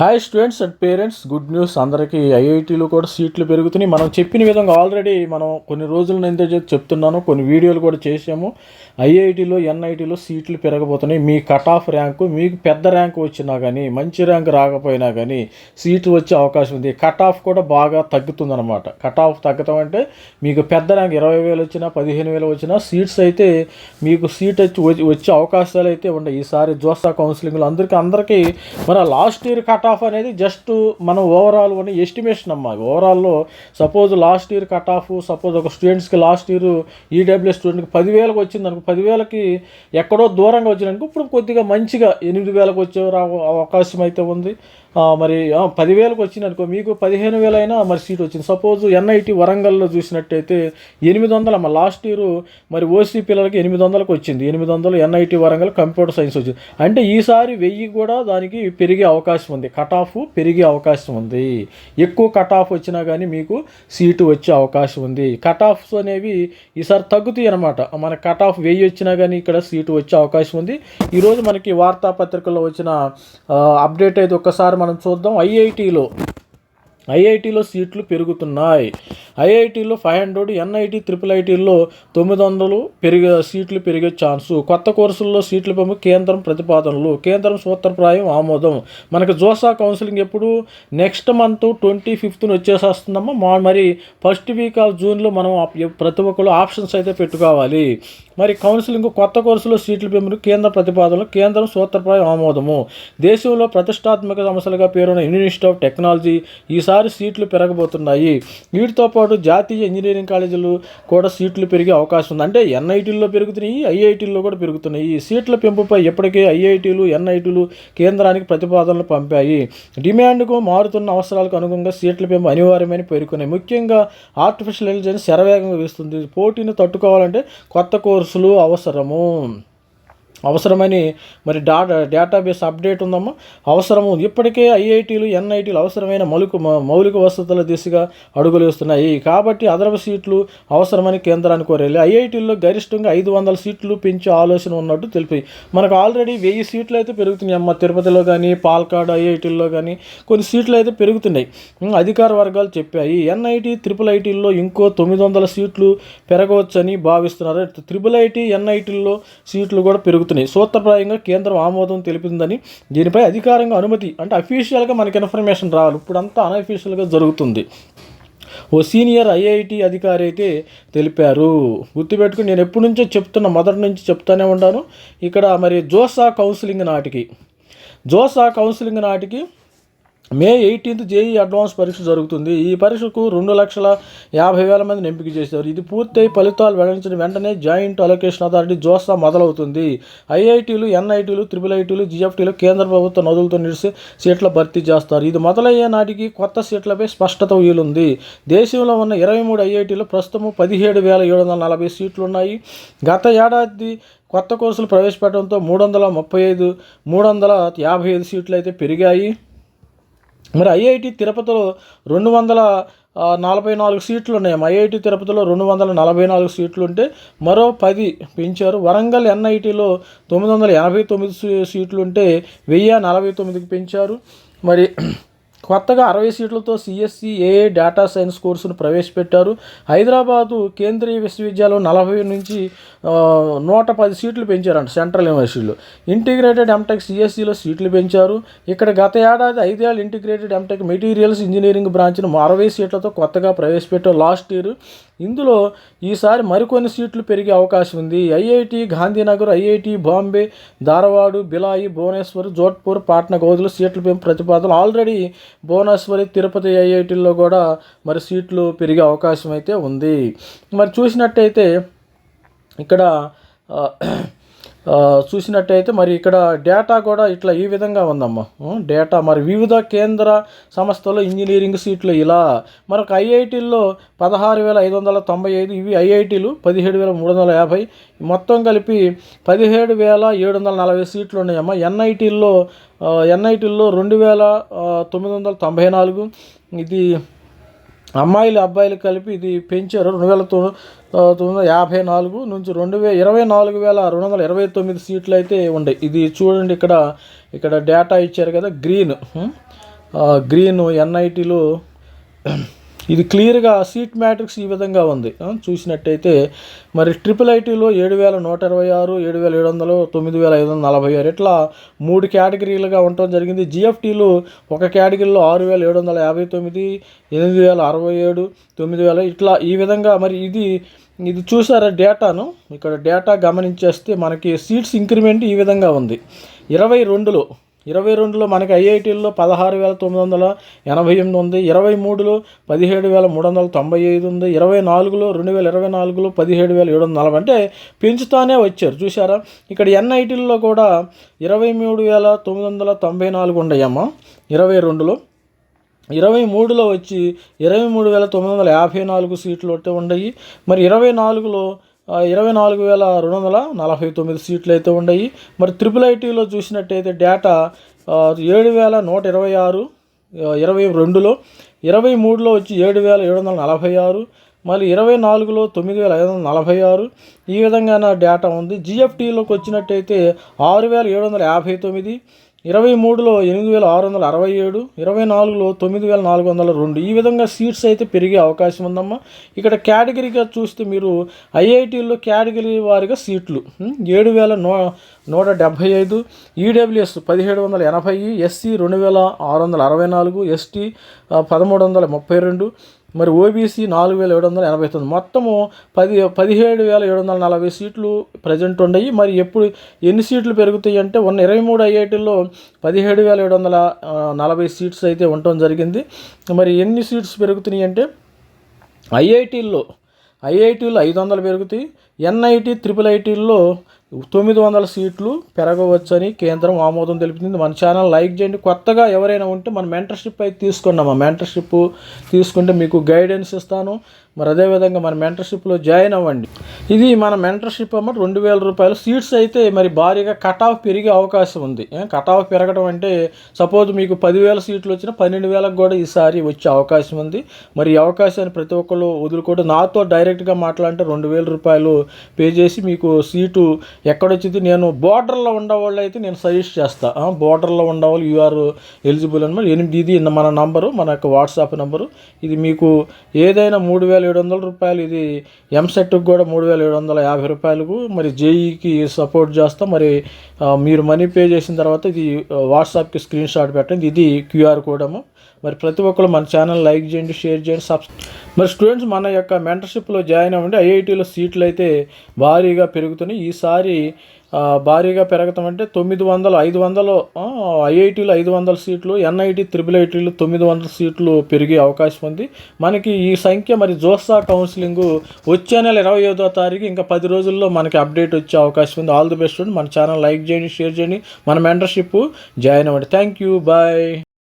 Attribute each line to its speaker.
Speaker 1: Hi students and parents good news అందరికీ ఐఐటీలో కూడా సీట్లు పెరుగుతున్నాయి. మనం చెప్పిన విధంగా ఆల్రెడీ మనం కొన్ని రోజుల నుంచి చెప్తున్నాను కొన్ని వీడియోలు కూడా చేసాము ఐఐటీలో ఎన్ఐటీలో సీట్లు పెరగబోతున్నాయి. మీ కట్ ఆఫ్ ర్యాంకు మీకు పెద్ద ర్యాంక్ వచ్చినా కానీ మంచి ర్యాంక్ రాకపోయినా కానీ సీట్లు వచ్చే అవకాశం ఉంది. కట్ ఆఫ్ కూడా బాగా తగ్గుతుందన్నమాట. కట్ ఆఫ్ తగ్గటం అంటే మీకు పెద్ద ర్యాంక్ ఇరవై వేలు వచ్చినా పదిహేను వేలు వచ్చినా సీట్స్ అయితే మీకు సీట్ వచ్చి వచ్చి- వచ్చే అవకాశాలు అయితే ఉన్నాయి. ఈసారి జోసా కౌన్సిలింగ్లో అందరికీ అందరికీ మన లాస్ట్ ఇయర్ కట్ ఆఫ్ అనేది జస్ట్ మనం ఓవరాల్ అని ఎస్టిమేషన్ అమ్మా. ఓవరాల్లో suppose last year cut off suppose ఒక స్టూడెంట్స్కి లాస్ట్ ఇయర్ ఈడబ్ల్యూ స్టూడెంట్కి పదివేలకు వచ్చింది అనుకో పదివేలకి ఎక్కడో దూరంగా వచ్చిందనుకో ఇప్పుడు కొద్దిగా మంచిగా ఎనిమిది వేలకు వచ్చే అవకాశం అయితే ఉంది. మరి పదివేలకు వచ్చింది అనుకో మీకు పదిహేను వేలైనా మరి సీట్ వచ్చింది. సపోజ్ ఎన్ఐటి వరంగల్లో చూసినట్టయితే ఎనిమిది వందల మా లాస్ట్ ఇయర్ మరి ఓసీ పిల్లలకి ఎనిమిది వందలకు వచ్చింది. ఎనిమిది వందలు ఎన్ఐటి వరంగల్ కంప్యూటర్ సైన్స్ వచ్చింది. అంటే ఈసారి వెయ్యి కూడా దానికి పెరిగే అవకాశం ఉంది. కట్ ఆఫ్ పెరిగే అవకాశం ఉంది. ఎక్కువ కట్ ఆఫ్ వచ్చినా కానీ మీకు సీటు వచ్చే అవకాశం ఉంది. కట్ ఆఫ్స్ అనేవి ఈసారి తగ్గుతాయి అనమాట మన కట్ ఆఫ్ వెయ్యి వచ్చినా కానీ ఇక్కడ సీటు వచ్చే అవకాశం ఉంది. ఈరోజు మనకి వార్తాపత్రికల్లో వచ్చిన అప్డేట్ అయితే ఒక్కసారి మనం చూద్దాం ఐఐటిలో. ఐఐటీలో సీట్లు పెరుగుతున్నాయి. ఐఐటీలో ఫైవ్ హండ్రెడ్ ఎన్ఐటీ త్రిపుల్ ఐటీల్లో తొమ్మిది వందలు పెరిగే సీట్లు పెరిగే ఛాన్సు. కొత్త కోర్సుల్లో సీట్లు పంపు కేంద్రం ప్రతిపాదనలు. కేంద్రం సూత్రప్రాయం ఆమోదం. మనకి జోసా కౌన్సిలింగ్ ఎప్పుడు? నెక్స్ట్ మంత్ ట్వంటీ ఫిఫ్త్న వచ్చేసేస్తుందమ్మా. మరి ఫస్ట్ వీక్ ఆఫ్ జూన్లో మనం ప్రతి ఒక్కరు ఆప్షన్స్ అయితే పెట్టుకోవాలి. మరి కౌన్సిలింగ్ కొత్త కోర్సులో సీట్ల పెంపును కేంద్ర ప్రతిపాదనలు కేంద్రం సూత్రప్రాయం ఆమోదము. దేశంలో ప్రతిష్టాత్మక సంస్థలుగా పేరున్న యూనివర్సిటీ ఆఫ్ టెక్నాలజీ ఈసారి సీట్లు పెరగబోతున్నాయి. వీటితో పాటు జాతీయ ఇంజనీరింగ్ కాలేజీలు కూడా సీట్లు పెరిగే అవకాశం ఉంది. అంటే ఎన్ఐటీల్లో పెరుగుతున్నాయి ఐఐటీల్లో కూడా పెరుగుతున్నాయి. ఈ సీట్ల పెంపుపై ఇప్పటికే ఐఐటీలు ఎన్ఐటీలు కేంద్రానికి ప్రతిపాదనలు పంపాయి. డిమాండ్కు మారుతున్న అవసరాలకు అనుగుణంగా సీట్ల పెంపు అనివార్యమని పేర్కొన్నాయి. ముఖ్యంగా ఆర్టిఫిషియల్ ఇంటెలిజెన్స్ శరవేగంగా వేస్తుంది. పోటీని తట్టుకోవాలంటే కొత్త కోర్సు మనసులు అవసరము. అవసరమని మరి డాటా డేటాబేస్ అప్డేట్ ఉందమ్మా. అవసరము ఇప్పటికే ఐఐటీలు ఎన్ఐటీలు అవసరమైన మౌలిక మౌలిక వసతుల దిశగా అడుగులు వేస్తున్నాయి. కాబట్టి అదనపు సీట్లు అవసరమని కేంద్రాన్ని కోరాలి ఐఐటీల్లో గరిష్టంగా ఐదు వందల సీట్లు పెంచే ఆలోచన ఉన్నట్టు తెలిపి మనకు ఆల్రెడీ వెయ్యి సీట్లు అయితే పెరుగుతున్నాయి అమ్మ. తిరుపతిలో కానీ పాల్కాడ్ ఐఐటీల్లో కానీ కొన్ని సీట్లు అయితే పెరుగుతున్నాయి అధికార వర్గాలు చెప్పాయి. ఎన్ఐటీ త్రిపుల్ ఐటీల్లో ఇంకో తొమ్మిది వందల సీట్లు పెరగవచ్చని భావిస్తున్నారు. త్రిపుల్ ఐటీ ఎన్ఐటీల్లో సీట్లు కూడా పెరుగుతున్నాయి. సూత్రప్రాయంగా కేంద్రం ఆమోదం తెలిపిందని దీనిపై అధికారంగా అనుమతి అంటే అఫీషియల్గా మనకి ఇన్ఫర్మేషన్ రావాలి. ఇప్పుడంతా అన్అఫీషియల్గా జరుగుతుంది. ఓ సీనియర్ ఐఐటి అధికారి అయితే తెలిపారు. గుర్తుపెట్టుకుని నేను ఎప్పటి నుంచో చెప్తున్న మొదటి నుంచి చెప్తానే ఉన్నాను ఇక్కడ మరి జోసా కౌన్సిలింగ్ నాటికి జోసా కౌన్సిలింగ్ నాటికి మే ఎయిటీన్త్ జేఈ అడ్వాన్స్ పరీక్ష జరుగుతుంది. ఈ పరీక్షకు రెండు లక్షల యాభై వేల మందిని ఎంపిక చేశారు. ఇది పూర్తయి ఫలితాలు వెల్లడించిన వెంటనే జాయింట్ అలొకేషన్ అథారిటీ జోస్తా మొదలవుతుంది. ఐఐటీలు ఎన్ఐటీలు త్రిపుల్ ఐటీలు జిఎఫ్టీలు కేంద్ర ప్రభుత్వ నదులతో నిలిచి సీట్ల భర్తీ చేస్తారు. ఇది మొదలయ్యే నాటికి కొత్త సీట్లపై స్పష్టత వీలుంది. దేశంలో ఉన్న ఇరవై మూడు ఐఐటీలు ప్రస్తుతం పదిహేడు వేల ఏడు వందల నలభై సీట్లు ఉన్నాయి గత ఏడాది కొత్త కోర్సులు ప్రవేశపెట్టడంతో మూడు వందల ముప్పై ఐదు మూడు వందల యాభై ఐదు సీట్లు అయితే పెరిగాయి. మరి ఐఐటి తిరుపతిలో రెండు వందల నలభై నాలుగు సీట్లు ఉన్నాయి. ఐఐటి తిరుపతిలో రెండు వందల నలభై నాలుగు సీట్లు ఉంటే మరో పది పెంచారు. వరంగల్ ఎన్ఐటిలో తొమ్మిది వందల ఎనభై తొమ్మిది సీ- సీట్లు ఉంటే వెయ్యి నలభై తొమ్మిదికి పెంచారు. మరి కొత్తగా అరవై సీట్లతో సిఎస్సి ఏఏ డేటా సైన్స్ కోర్సును ప్రవేశపెట్టారు. హైదరాబాదు కేంద్రీయ విశ్వవిద్యాలయం నలభై నుంచి నూట పది సీట్లు పెంచారంట సెంట్రల్ యూనివర్సిటీలో. ఇంటిగ్రేటెడ్ ఎంటెక్ సిఎస్సిలో సీట్లు పెంచారు. ఇక్కడ గత ఏడాది ఐదేళ్ళు ఇంటిగ్రేటెడ్ ఎంటెక్ మెటీరియల్స్ ఇంజనీరింగ్ బ్రాంచ్ను అరవై సీట్లతో కొత్తగా ప్రవేశపెట్టారు. లాస్ట్ ఇయర్ ఇందులో ఈసారి మరికొన్ని సీట్లు పెరిగే అవకాశం ఉంది. ఐఐటి గాంధీనగర్ ఐఐటి బాంబే ధారవాడు బిలాయి భువనేశ్వర్ జోధ్పూర్ పాట్నా గౌదులు సీట్లు పెంపు ప్రతిపాదనలు ఆల్రెడీ భువనేశ్వరి తిరుపతి ఐఐటిల్లో కూడా మరి సీట్లు పెరిగే అవకాశం అయితే ఉంది. మరి చూసినట్టయితే ఇక్కడ చూసినట్టయితే మరి ఇక్కడ డేటా కూడా ఇట్లా ఈ విధంగా ఉందమ్మా. డేటా మరి వివిధ కేంద్ర సంస్థలు ఇంజనీరింగ్ సీట్లు ఇలా మరొక ఐఐటీల్లో పదహారు వేల ఐదు వందల తొంభై ఐదు ఇవి ఐఐటీలు పదిహేడు వేల మూడు వందల యాభై. మొత్తం కలిపి పదిహేడు వేల ఏడు వందల నలభై సీట్లు ఉన్నాయమ్మా. ఎన్ఐటీల్లో ఎన్ఐటీల్లో రెండు వేల తొమ్మిది వందల తొంభై నాలుగు. ఇది అమ్మాయిలు అబ్బాయిలు కలిపి ఇది పెంచారు. రెండు వేల తొమ్మిది వందల యాభై నాలుగు నుంచి రెండు వే ఇరవై నాలుగు వేల రెండు వందల ఇరవై తొమ్మిది సీట్లు అయితే ఉన్నాయి ఇది చూడండి ఇక్కడ ఇక్కడ డేటా ఇచ్చారు కదా గ్రీన్ గ్రీన్ ఎన్ఐటీలో ఇది క్లియర్గా సీట్ మ్యాట్రిక్స్ ఈ విధంగా ఉంది. చూసినట్టయితే మరి ట్రిపుల్ ఐటీలో ఏడు వేల నూట ఇరవై ఆరు ఏడు వేల ఏడు వందలు తొమ్మిది వేల ఐదు వందల నలభై ఆరు ఇట్లా మూడు కేటగిరీలుగా ఉండటం జరిగింది. జిఎఫ్టీలో ఒక కేటగిరీలో ఆరు వేల ఏడు వందల యాభై తొమ్మిది ఎనిమిది వేల అరవై ఏడు తొమ్మిది వేల ఇట్లా ఈ విధంగా మరి ఇది ఇది చూసారా డేటాను? ఇక్కడ డేటా గమనించేస్తే మనకి సీట్స్ ఇంక్రిమెంట్ ఈ విధంగా ఉంది. ఇరవై రెండులో ఇరవై రెండులో మనకి ఐఐటీల్లో పదహారు వేల తొమ్మిది వందల ఎనభై ఎనిమిది ఉంది. ఇరవై మూడులో పదిహేడు వేల మూడు వందల తొంభై ఐదు ఉంది. ఇరవై నాలుగులో రెండు వేల ఇరవై నాలుగులో పదిహేడు వేల ఏడు వందల నలభై. అంటే పెంచుతానే వచ్చారు చూసారా ఇక్కడ ఎన్ఐటీల్లో కూడా ఇరవై మూడు వేల తొమ్మిది వందల తొంభై నాలుగు ఉన్నాయమ్మా ఇరవై రెండులో. ఇరవై మూడులో వచ్చి ఇరవై మూడు వేల తొమ్మిది వందల యాభై నాలుగు సీట్లు ఉంటే ఉన్నాయి మరి ఇరవై నాలుగులో ఇరవై నాలుగు వేల రెండు వందల నలభై తొమ్మిది సీట్లు అయితే ఉన్నాయి. మరి త్రిపుల్ ఐటీలో చూసినట్టయితే డేటా ఏడు వేల నూట ఇరవై ఆరు ఇరవై రెండులో ఇరవై మూడులో వచ్చి ఏడు వేల ఏడు వందల నలభై ఆరు మళ్ళీ ఇరవై నాలుగులో తొమ్మిది వేల ఐదు వందల నలభై ఆరు. ఈ విధంగా నా డేటా ఉంది. జిఎఫ్టీలోకి వచ్చినట్టయితే ఆరు వేల ఏడు వందల యాభై తొమ్మిది ఇరవై మూడులో ఎనిమిది వేల ఆరు వందల అరవై ఏడు ఇరవై నాలుగులో తొమ్మిది వేల నాలుగు వందల రెండు. ఈ విధంగా సీట్స్ అయితే పెరిగే అవకాశం ఉందమ్మా. ఇక్కడ కేటగిరీగా చూస్తే మీరు ఐఐటీల్లో కేటగిరీ వారిగా సీట్లు ఏడు వేల నూ నూట డెబ్భై ఐదు ఈడబ్ల్యూఎస్ పదిహేడు వందల ఎనభై ఎస్సీ రెండు వేల ఆరు వందల అరవై నాలుగు ఎస్టీ పదమూడు వందల ముప్పై రెండు మరి ఓబీసీ నాలుగు వేల ఏడు వందల ఎనభై తొమ్మిది. మొత్తము పది పదిహేడు వేల ఏడు వందల నలభై సీట్లు ప్రజెంట్ ఉన్నాయి మరి ఎప్పుడు ఎన్ని సీట్లు పెరుగుతాయి అంటే ఉన్న ఇరవై మూడు ఐఐటీల్లో పదిహేడు వేల ఏడు వందల నలభై సీట్స్ అయితే ఉండటం జరిగింది. మరి ఎన్ని సీట్స్ పెరుగుతున్నాయి అంటే ఐఐటీల్లో ఐఐటీలు ఐదు వందలు పెరుగుతాయి. ఎన్ఐటి త్రిపుల్ ఐటీల్లో తొమ్మిది వందల సీట్లు పెరగవచ్చని కేంద్రం ఆమోదం తెలిపింది. మన ఛానల్ లైక్ చేయండి. కొత్తగా ఎవరైనా ఉంటే మన మెంటర్షిప్ అయితే తీసుకున్నాం. ఆ మెంటర్షిప్ తీసుకుంటే మీకు గైడెన్స్ ఇస్తాను. మరి అదేవిధంగా మన మెంటర్షిప్లో జాయిన్ అవ్వండి. ఇది మన మెంటర్షిప్ అమ్మ రెండు వేల రూపాయలు. సీట్స్ అయితే మరి భారీగా కట్ ఆఫ్ పెరిగే అవకాశం ఉంది. కట్ ఆఫ్ పెరగడం అంటే సపోజ్ మీకు పదివేల సీట్లు వచ్చినా పన్నెండు వేలకు కూడా ఈసారి వచ్చే అవకాశం ఉంది. మరి ఈ అవకాశాన్ని ప్రతి ఒక్కరు వదులుకోవడం నాతో డైరెక్ట్గా మాట్లాడితే రెండు వేల రూపాయలు పే చేసి మీకు సీటు ఎక్కడొచ్చింది నేను బోర్డర్లో ఉండేవాళ్ళు అయితే నేను సజెస్ట్ చేస్తాను బోర్డర్లో ఉండేవాళ్ళు యూఆర్ ఎలిజిబుల్ అనమాట ఎనిమిది ఇది మన నంబరు మన యొక్క వాట్సాప్ నంబరు ఇది మీకు ఏదైనా మూడు వేల ఏడు వందల రూపాయలు ఇది ఎంసెట్కి కూడా మూడు వేల ఏడు వందల యాభై రూపాయలకు. మరి జేఈకి సపోర్ట్ చేస్తాం. మరి మీరు మనీ పే చేసిన తర్వాత ఇది వాట్సాప్కి స్క్రీన్ షాట్ పెట్టండి. ఇది క్యూఆర్ కోడము. మరి ప్రతి ఒక్కరు మన ఛానల్ లైక్ చేయండి షేర్ చేయండి సబ్స్. మరి స్టూడెంట్స్ మన యొక్క మెంటర్షిప్లో జాయిన్ అవ్వండి. ఐఐటీలో సీట్లు అయితే భారీగా పెరుగుతున్నాయి. ఈసారి భారీగా పెరగటం అంటే తొమ్మిది వందలు ఐదు వందలు ఐఐటీలు ఐదు వందల సీట్లు ఎన్ఐటి త్రిబుల్ ఐటీలు తొమ్మిది వందల సీట్లు పెరిగే అవకాశం ఉంది. మనకి ఈ సంఖ్య మరి జోస్సా కౌన్సిలింగ్ వచ్చే నెల ఇరవై ఐదో తారీఖు ఇంకా పది రోజుల్లో మనకి అప్డేట్ వచ్చే అవకాశం ఉంది. ఆల్ ది బెస్ట్ మన ఛానల్ లైక్ చేయండి షేర్ చేయండి. మన మెంటర్షిప్ జాయిన్ అవ్వండి. Thank you bye